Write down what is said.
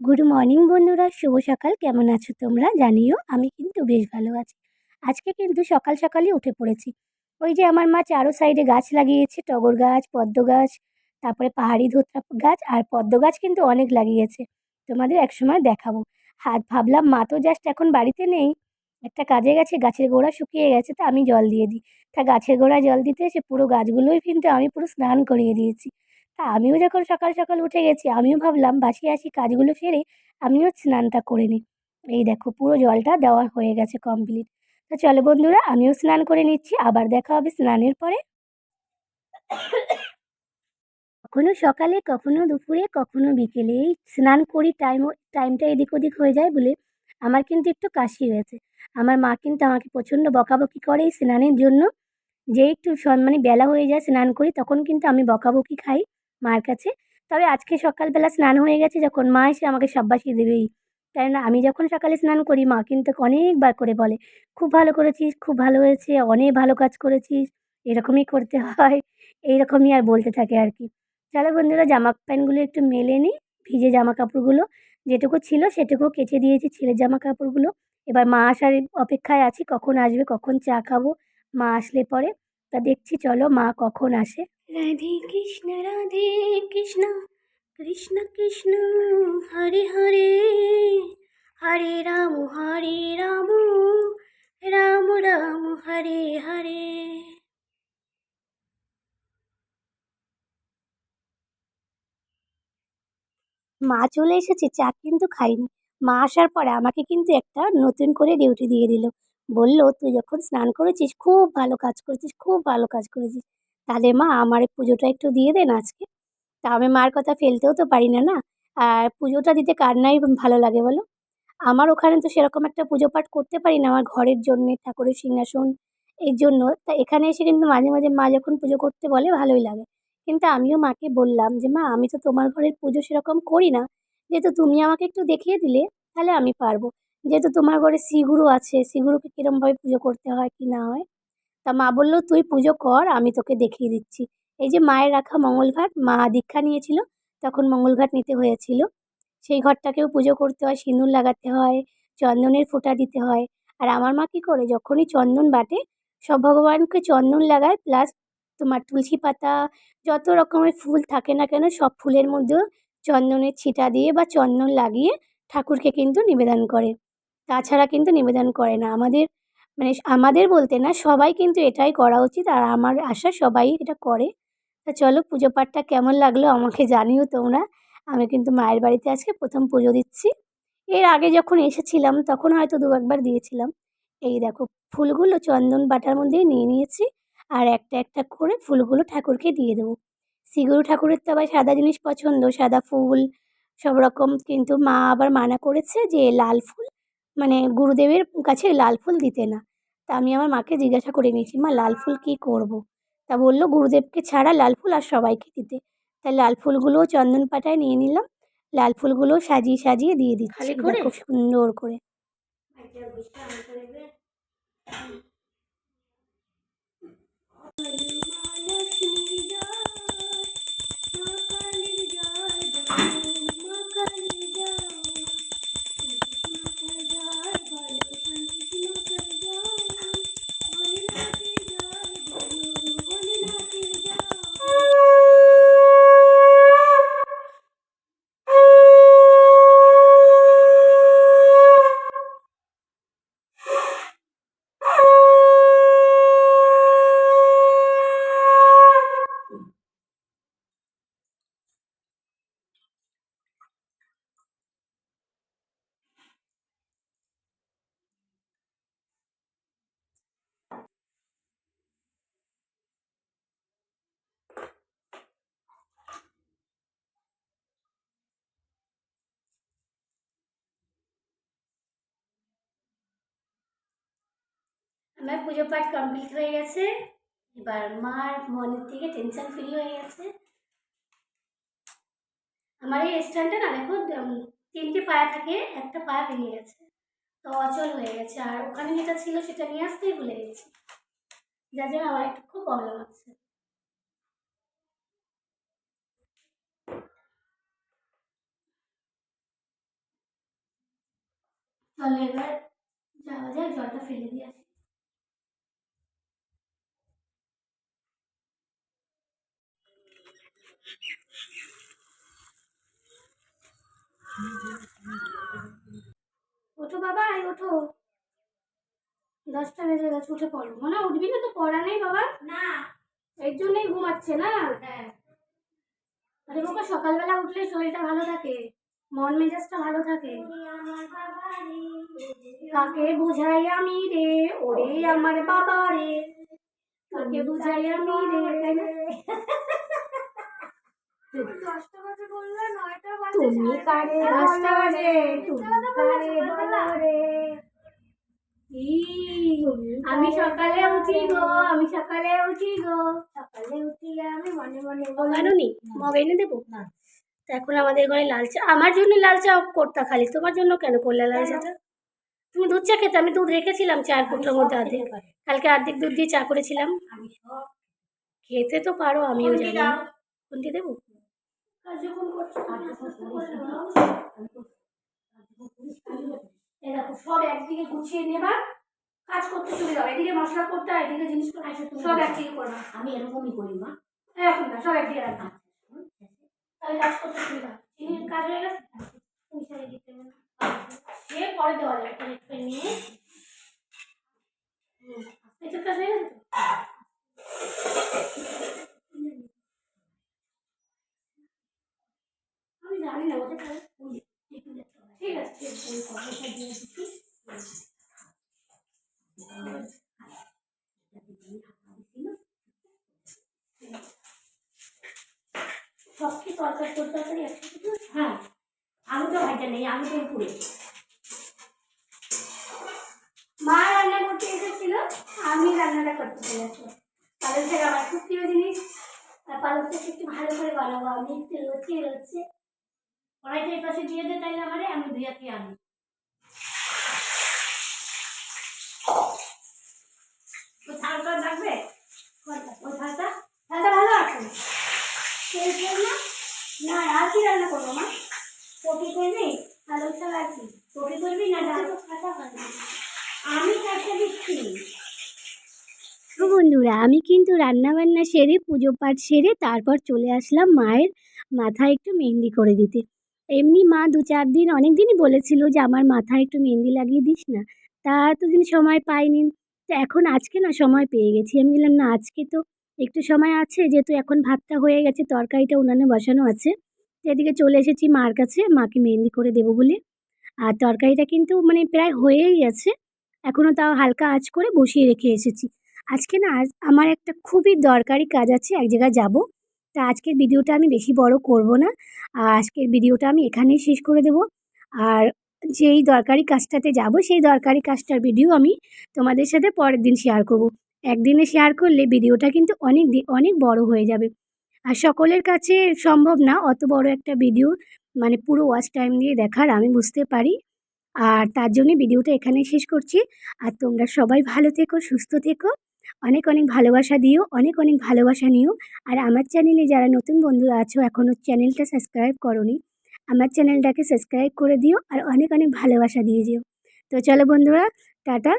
Good morning বন্ধুরা। শুভ সকাল। কেমন আছো তোমরা? জানিও, আমি কিন্তু বেশ ভালো আছি। আজকে কিন্তু সকাল সকালই উঠে পড়েছি। ওই যে আমার মা চারো সাইডে গাছ লাগিয়েছে, টগর গাছ, পদ্ম গাছ, তারপরে পাহাড়ি ধোত্রা গাছ, আর পদ্ম গাছ কিন্তু অনেক লাগিয়েছে। তোমাদের একসময় দেখাবো। হাত ভাবলাম, মা তো জাস্ট এখন বাড়িতে নেই। একটা কাজে গেছে, গাছের গোড়া শুকিয়ে গেছে, তা আমি জল দিয়ে দিই। তা গাছের গোড়ায় জল দিতে এসে পুরো গাছগুলোই কিন্তু আমি পুরো স্নান করিয়ে দিয়েছি। তা আমিও যখন সকাল সকাল উঠে গেছি, আমিও ভাবলাম বাসি আসি কাজগুলো সেরে আমিও স্নানটা করে নিই। এই দেখো পুরো জলটা দেওয়া হয়ে গেছে কমপ্লিট তো চলো বন্ধুরা, আমিও স্নান করে নিচ্ছি, আবার দেখা হবে স্নানের পরে। কখনো সকালে, কখনো দুপুরে, কখনো বিকেলে এই স্নান করি টাইম টাইমটা এদিক ওদিক হয়ে যায় বলে আমার কিন্তু একটু কাশি হয়েছে। আমার মা কিন্তু আমাকে প্রচণ্ড বকাবকি করে এই স্নানের জন্য। যে একটু মানে বেলা হয়ে যায় স্নান করি, তখন কিন্তু আমি বকাবকি খাই। মার কাছে। তবে আজকে সকালবেলা স্নান হয়ে গেছে, যখন মা এসে আমাকে সাব্বাসি দেবেই কেননা আমি যখন সকালে স্নান করি, মা কিন্তু অনেকবার করে বলে, খুব ভালো করেছিস, খুব ভালো হয়েছে, অনেক ভালো কাজ করেছিস, এরকমই করতে হয়। এইরকমই আর বলতে থাকে আর কি। চলো বন্ধুরা, জামা প্যান্টগুলো একটু মেলে নিই, ভিজে জামা কাপড়গুলো। যেটুকু ছিল সেটুকু কেচে দিয়েছি, ছেলের জামা কাপড়গুলো। এবার মা আসার অপেক্ষায় আছি, কখন আসবে, কখন চা খাব, মা আসলে পরে। তা দেখছি চলো মা কখন আসে? রাধে কৃষ্ণ রাধে কৃষ্ণ কৃষ্ণ কৃষ্ণ হরে হরে। হরে রাম হরে রাম রাম রাম হরে হরে। মা চলে এসেছে চা কিন্তু খাইনি। মা আসার পরে আমাকে কিন্তু একটা নতুন করে ডিউটি দিয়ে দিল। বলল, তুই যখন স্নান করেছিস, খুব ভালো কাজ করেছিস, খুব ভালো কাজ করেছিস। তাহলে মা, আমার পুজোটা একটু দিয়ে দেন আজকে। তা আমি মার কথা ফেলতেও তো পারি না না? আর পুজোটা দিতে কার নাই ভালো লাগে বলো? আমার ওখানে তো সেরকম একটা পুজো পাঠ করতে পারি না, আমার ঘরের জন্যে, ঠাকুরের সিংহাসন এর জন্য। তা এখানে এসে কিন্তু মাঝে মাঝে মা যখন পুজো করতে বলে, ভালোই লাগে। কিন্তু আমিও মাকে বললাম যে, মা, আমি তো তোমার ঘরের পুজো সেরকম করি না। যেহেতু তুমি আমাকে একটু দেখিয়ে দিলে, তাহলে আমি পারব। যেহেতু তোমার ঘরে শ্রীগুরু আছে, শ্রীগুরুকে কীরমভাবে পুজো করতে হয় কি না হয়, তা মা বলল, তুই পুজো কর, আমি তোকে দেখিয়ে দিচ্ছি। এই যে মায়ের রাখা মঙ্গলঘাট মা দীক্ষা নিয়েছিল, তখন মঙ্গলঘাট নিতে হয়েছিল। সেই ঘরটাকেও পুজো করতে হয়, সিঁদুর লাগাতে হয়, চন্দনের ফোঁটা দিতে হয়। আর আমার মা কী করে, যখনই চন্দন বাটে, সব ভগবানকে চন্দন লাগায় প্লাস তোমার তুলসী পাতা, যত রকমের ফুল থাকে না কেন, সব ফুলের মধ্যেও চন্দনের ছিটা দিয়ে বা চন্দন লাগিয়ে ঠাকুরকে কিন্তু নিবেদন করে। তাছাড়া কিন্তু নিবেদন করে না। আমাদের মানে আমাদের বলতে না, সবাই কিন্তু এটাই করা উচিত আর আমার আশা সবাই এটা করে। তা চলো পুজো পাঠটা কেমন লাগল আমাকে জানিও তোমরা। আমি কিন্তু মায়ের বাড়িতে আজকে প্রথম পুজো দিচ্ছি। এর আগে যখন এসেছিলাম তখন হয়তো দু একবার দিয়েছিলাম। এই দেখো, ফুলগুলো চন্দন বাটার মধ্যেই নিয়ে নিয়েছি আর একটা একটা করে ফুলগুলো ঠাকুরকে দিয়ে দেবো। শ্রীগুরু ঠাকুরের তো আবার সাদা জিনিস পছন্দ, সাদা ফুল, সব রকম। কিন্তু মা আবার মানা করেছে যে লাল ফুল মানে গুরুদেবের কাছে লাল ফুল দিতে না। তা আমি আমার মাকে জিজ্ঞাসা করে নিয়েছি মা লাল ফুল কী করব। তা বলল গুরুদেবকে ছাড়া লাল ফুল আর সবাইকে দিতে। তাই লাল ফুলগুলোও চন্দন পাটায় নিয়ে নিলাম লাল ফুলগুলো সাজিয়ে সাজিয়ে দিয়ে দিচ্ছি। খুব সুন্দর করে। আমার পুজো পাঠ কমপ্লিট হয়ে গেছে। এবার মার মনের থেকে টেনশন ফ্রি হয়ে গেছে। আমার এই স্ট্যান্ডটা না, দেখো তিনটে পায়া থাকে, একটা পায়া ভেঙে গেছে। তো অচল হয়ে গেছে। আর ওখানে যেটা ছিল সেটা নিয়ে আসতেই ভুলে গেছি। যার জন্য আমার একটু খুব প্রবলেম হচ্ছে। চলো এবার যাওয়া যাক, জলটা ফেলে দিয়ে আসি। ওঠো বাবা এই ওঠো। দশটা বেজে গেছে উঠে পড়ো। মনে উঠবি না তো? পড়া নেই বাবা? না। এর জন্যই ঘুমাচ্ছে না? হ্যাঁ। আরে বাবা সকালবেলা উঠলে শরীরটা ভালো থাকে? মন মেজাজটা ভালো থাকে? কাকে বুঝাই আমি রে? ওরে আমার বাবা রে। কাকে বুঝাই আমি রে? তাই না? দশটা বাজে বললে নয়টা বাজে তুমি কারে দশটা বাজে? আমি সকালে উঠি গো আমি সকালে উঠি গো। সকালে উঠি আমি মনে মনে বলানো নি। এনে দেবো? না। এখন আমাদের ঘরে লাল চা আমার জন্য লাল চা করতা খালি তোমার জন্য কেন করলে লাল চাটা? তুমি দুধ চা খেতে আমি দুধ রেখেছিলাম চার কুটোর মধ্যে অর্ধেক কালকে অর্ধেক দুধ দিয়ে চা করেছিলাম। খেতে তো পারো আমিও জানি। কোনটি দেবো? যখন করছ দেখো সব একদিকে গুছিয়ে নেবা কাজ করতে চলে যাও। এদিকে মশলা করতে আর এদিকে জিনিস সব একদিকে করবা আমি এরকমই করি মা। এখন না সব একদিকে রাখবা তাহলে কাজ করতে চলে যাও। চিনির কাজ হয়ে গেছে? সে পরে দেওয়া যাবে নিয়ে। কাজ হয়ে গেছে তো? আমি জানি না ওদের কাছে ঠিক আছে ঠিক আছে আমি কথাটা দিয়ে দিচ্ছি সব কি তরকারি তোর তরকারি হ্যাঁ তো ভাইটা নেই তো পুরে মা রান্না করতে এসেছিল, আমি রান্নাটা করতে চলে আসব পালং শাক আমার খুব প্রিয় জিনিস, আর শাক একটু ভালো করে বানাবো। আমি একটু রোচে রোচে কড়াইটা এই পাশে দিয়ে দে তাইলে আমারে, আমি ধুয়ে দিয়ে আনি। থালটা লাগবে? কোনটা? ওই থালটা ভালো আছে? তেল ফেল না আর কি রান্না করব মা। কপি করবি? পালং শাক আর কি কপি করবি না ডাল? তো কাটা আমি দিচ্ছি। তো বন্ধুরা, আমি কিন্তু রান্না বান্না সেরে, পুজো পাঠ সেরে তারপর চলে আসলাম মায়ের মাথায় একটু মেহেন্দি করে দিতে। এমনি মা দু চার দিন, অনেক দিনই বলেছিল যে আমার মাথায় একটু মেহেন্দি লাগিয়ে দিস না। তা এতদিন সময় পাইনি। তো এখন আজকে না সময় পেয়ে গেছি। আমি বললাম, না, আজকে তো একটু সময় আছে, যেহেতু এখন ভাতটা হয়ে গেছে, তরকারিটা উনানে বসানো আছে। এদিকে চলে এসেছি মার কাছে, মাকে মেহেন্দি করে দেবো বলে। আর তরকারিটা কিন্তু মানে প্রায় হয়েই গেছে এখনও তাও হালকা আঁচ করে বসিয়ে রেখে এসেছি। আজকে না, আজ আমার একটা খুবই দরকারি কাজ আছে, এক জায়গায় যাব। তা আজকের ভিডিওটা আমি বেশি বড় করব না, আর আজকের ভিডিওটা আমি এখানেই শেষ করে দেব। আর যেই দরকারি কাজটাতে যাব, সেই দরকারি কাজটার ভিডিও আমি তোমাদের সাথে পরের দিন শেয়ার করব। একদিনে শেয়ার করলে ভিডিওটা কিন্তু অনেক অনেক বড় হয়ে যাবে। আর সকলের কাছে সম্ভব না অত বড় একটা ভিডিও মানে পুরো ওয়াচ টাইম দিয়ে দেখার, আমি বুঝতে পারি। আর তার জন্য ভিডিওটা এখানেই শেষ করছি। আর তোমরা সবাই ভালো থেকো, সুস্থ থেকো। অনেক অনেক ভালোবাসা দিও, অনেক অনেক ভালোবাসা নিও। আর আমার চ্যানেলে যারা নতুন বন্ধুরা আছো এখনও চ্যানেলটা সাবস্ক্রাইব করনি, আমার চ্যানেলটাকে সাবস্ক্রাইব করে দিও। আর অনেক অনেক ভালোবাসা দিয়ে দিও তো চলো বন্ধুরা, টাটা।